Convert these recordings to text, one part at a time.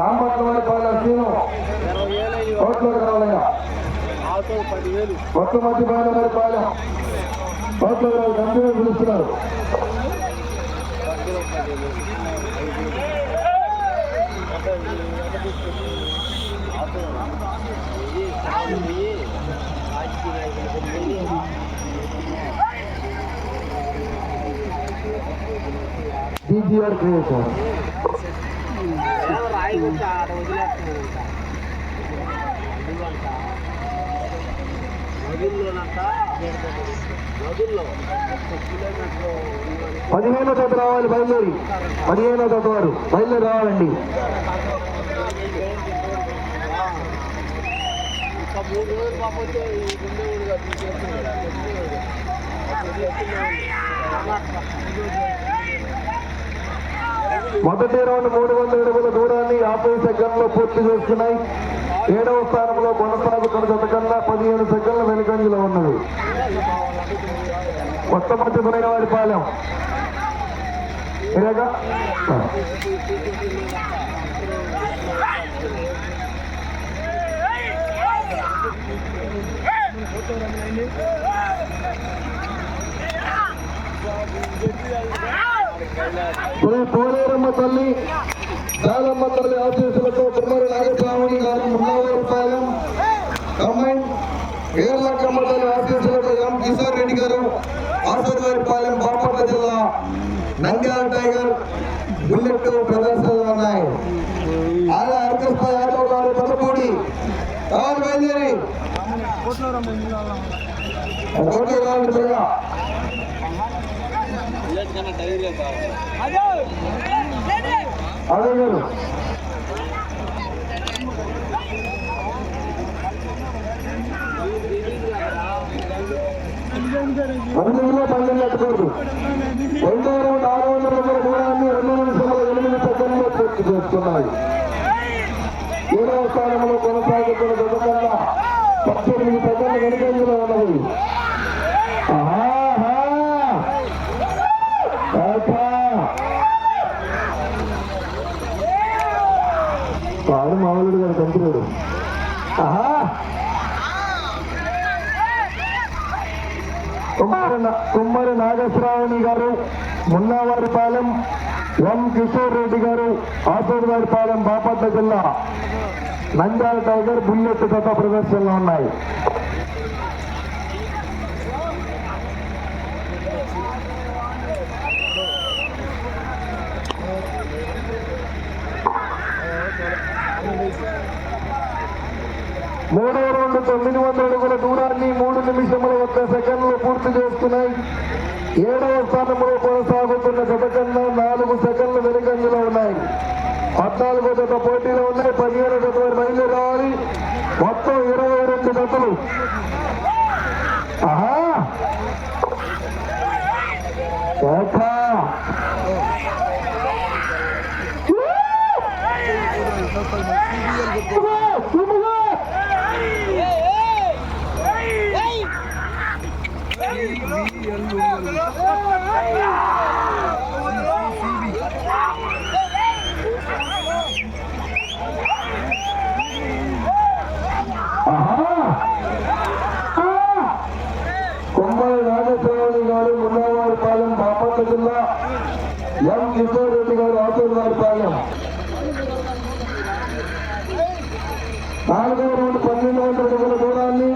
సాంబాట్ల వారి పాలన సీను కోట్లోకి రావాలయ్యా. కొత్త మధ్య పాలన వారి పాలన. కోట్లోకి రావాలి. కంపెనీ పిలుస్తున్నారు. DGR creation. పదిహేనో తోట రావాలి బయలుదేరి. పదిహేనో తోట వారు బయలుదేరి రావాలండి. మూడు మొదటి రౌండ్ మూడు వందల అడుగుల దూరాన్ని యాభై సెకండ్లో పూర్తి చేస్తున్నాయి. ఏడవ స్థానంలో కొనసాగుతున్న జత కన్నా పదిహేను సెకండ్ల వెనుకంజలో ఉన్నది. కొత్త మధ్య పోయిన వారి పాలెం ఇలాగా పోలేరమ్మ తల్లి చాలమ్మ తల్లి ఆశీస్సులతో కుమారి నాగస్వామి గారు మున్నవారి పాలెం కంబైన్ ఏర్లక్కమ్మ తల్లి ఆశీస్సులతో ఎం కిషోర్ రెడ్డి గారు ఆసూరు పాలెం బాపట్ల జిల్లా నంద్యాల టైగర్ బుల్లెట్ ప్రదర్శనలు ఉన్నాయి. ఆడ అర్కస్ప యాదవ్ గారు తలపూడి కావాలి బయలుదేరి. కోట్ల రావాలి త్వరగా కన్నా ధైర్యం కావాలి అదే గారు పంతొమ్మిదిలో పన్నెండు ఎత్తకూడదు రెండో రౌండ్ వందల రూపాయల దూరాన్ని రెండు ఎనిమిది సెకండ్లో పూర్తి చేస్తున్నాయి ఏడవ స్థానంలో కొనసాగుతున్న పద్దెనిమిది సెకండ్ల వెనుకంజలో ఉన్నది ఆహా! ఆహా! వాడు అర్జునుడు ఆహా! కుమ్మరి నాగేశ్వరరావుని గారు మున్నావారిపాలెం ఎం కిషోర్ రెడ్డి గారు ఆసూరువారిపాలెం బాపట్ల జిల్లా నంద్యాల టైగర్ బుల్లెట్ జత ప్రదర్శనలో ఉన్నాయి. మూడు రెండు తొమ్మిది వందల అడుగుల దూరాన్ని మూడు నిమిషముల ఒక్క సెకండ్లు పూర్తి చేసుకున్నాయి. ఏడవ స్థానంలో కొనసాగుతున్న జత కన్నా నాలుగు సెకండ్లు వెనుకంజలో ఉన్నాయి. పద్నాలుగో జత పోటీలో ఉన్నాయి. పదిహేను జత బయలుదేరాలి మొత్తం ఇరవై రెండు జతలు. ఆహా! ఆహా! ఆ! నాగేశ్వరరావు గారు మున్నవారి పాలెం బాపట్ల జిల్లా ఎం కిషోర్ రెడ్డి గారు ఆతూరువారి పాలెం నాలుగో రౌండ్ పన్నెండు వందల దూరాన్ని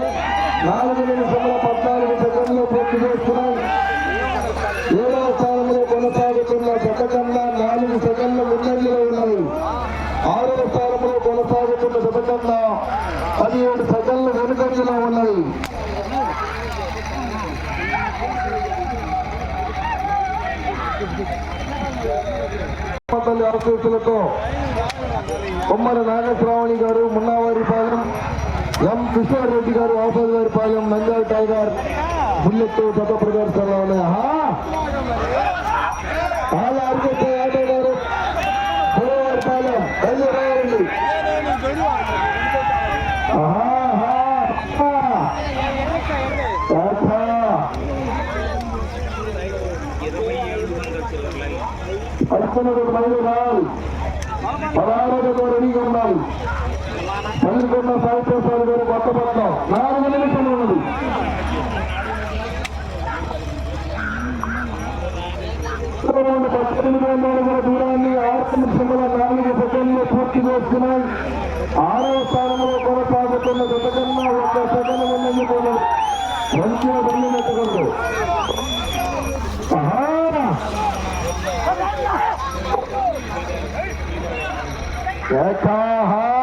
నాలుగు నిమిషముల పద్నాలుగు సెకండ్లు పూర్తి చేస్తున్నాయి ఏడవ స్థానంలో కొనసాగుతున్న జత కన్నా నాలుగు సెకండ్ల ముందంజలో ఉన్నాయి ఆరవ స్థానంలో కొనసాగుతున్న జత కన్నా పదిహేడు సెకండ్ల వెనుకంజలో ఉన్నాయి తల్లి ఆశీస్సులతో కొమ్మల నాగశ్రావణి గారు మున్నావారిపాలెం ఎం కిషోర్ రెడ్డి గారు ఆపదివారిపాలెం నంద్యాల టైగర్ బుల్లెట్ జత ప్రదర్శనలో ఉన్నాయి. చాలా అరిగొట్టే యాదవ్ గారు దేవారిపాలెం బయలుదేరారండి. ఆహా! ఆహా! ఆహా! పడుతున్నటువంటి బయలు రెడీగా ఉండాలి పల్లికొండ సాహిత్యసారి గారు కొత్త కొత్తపట్నం నాలుగు నిమిషాలు ఉన్నది పద్దెనిమిది వందల దూరాన్ని ఆరు నిమిషముల నాలుగు సెకండ్లు పూర్తి చేస్తున్నాయి ఆరవ స్థానంలో కొనసాగుతున్న గతకన్నా ఒక్క సెకండ్ ముందందుకున్నారు మంచిగా Để cho hết.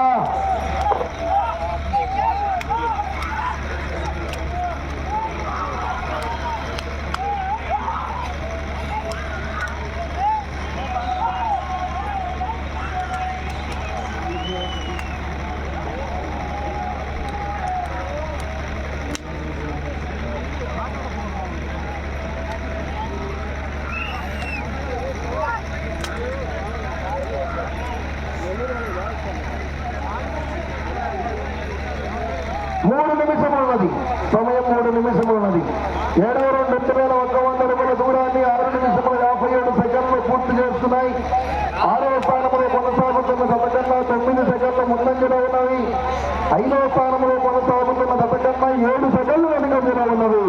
మూడు నిమిషములు ఉన్నది సమయం మూడు నిమిషములు ఉన్నది ఏడవ రెండు రెండు వేల ఒక్క వంద రూపాయల దూరాన్ని ఆరు నిమిషముల యాభై ఏడు సెకండ్లు పూర్తి చేస్తున్నాయి. ఆరవ స్థానంలో కొనసాగుతున్న గతకన్నా తొమ్మిది సెకండ్లు ముందంజలో ఉన్నవి ఐదవ స్థానంలో కొనసాగుతున్న గతకన్నా ఏడు సెకండ్లు వెనుకంజలో ఉన్నవి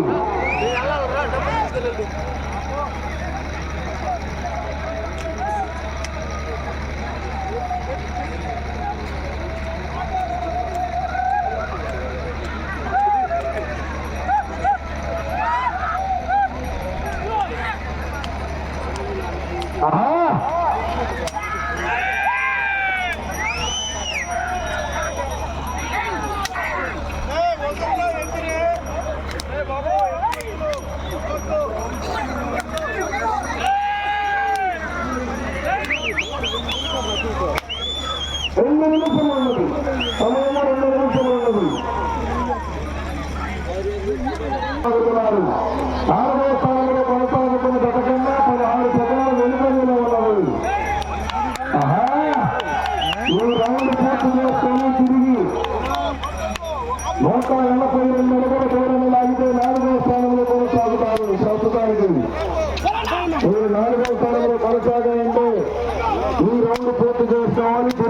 ఆహా రెండు నిమిషములు ఉన్నది సమయం రెండు నిమిషములు ఉన్నది కొనసాగుతున్నారు నాలుగవ స్థానంలో కొనసాగుతున్న గతకన్నా పదహారు సెకండ్ల వెనుకంజలో ఉన్నవి ఆహా! ఈ రౌండ్ పూర్తి చేసుకొని తిరిగి నూట ఎనభై రెండు అడుగుల దూరం లాగితే నాలుగవ స్థానంలో కొనసాగుతారు ప్రస్తుతానికి మీరు నాలుగవ స్థానంలో కొనసాగాలంటే ఈ రౌండ్ పూర్తి చేసుకోవాలి